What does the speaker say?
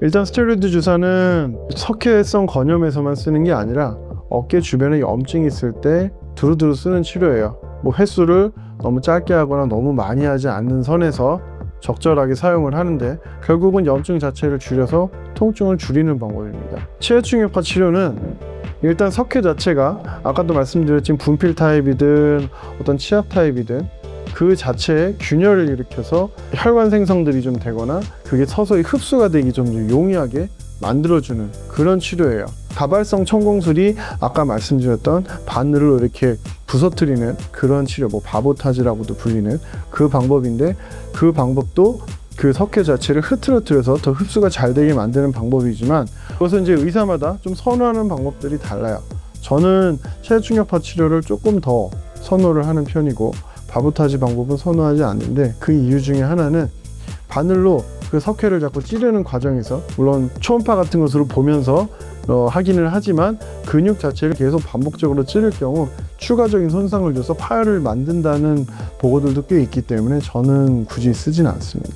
일단 스테로이드 주사는 석회성 건염에서만 쓰는 게 아니라 어깨 주변에 염증이 있을 때 두루두루 쓰는 치료예요. 뭐 횟수를 너무 짧게 하거나 너무 많이 하지 않는 선에서 적절하게 사용을 하는데 결국은 염증 자체를 줄여서 통증을 줄이는 방법입니다. 치해충격파 치료는 일단 석회 자체가 아까도 말씀드렸지만 분필 타입이든 어떤 치압 타입이든 그 자체에 균열을 일으켜서 혈관 생성들이 좀 되거나 그게 서서히 흡수가 되기 좀 용이하게 만들어주는 그런 치료예요. 가발성 천공술이 아까 말씀드렸던 바늘로 이렇게 부서뜨리는 그런 치료, 뭐 바보타지라고도 불리는 그 방법인데 그 방법도 그 석회 자체를 흐트러뜨려서 더 흡수가 잘 되게 만드는 방법이지만 그것은 이제 의사마다 좀 선호하는 방법들이 달라요. 저는 체중력파 치료를 조금 더 선호를 하는 편이고 바보타지 방법은 선호하지 않는데 그 이유 중에 하나는 바늘로 그 석회를 자꾸 찌르는 과정에서 물론 초음파 같은 것으로 보면서 어, 확인을 하지만 근육 자체를 계속 반복적으로 찌를 경우 추가적인 손상을 줘서 파열을 만든다는 보고들도 꽤 있기 때문에 저는 굳이 쓰진 않습니다.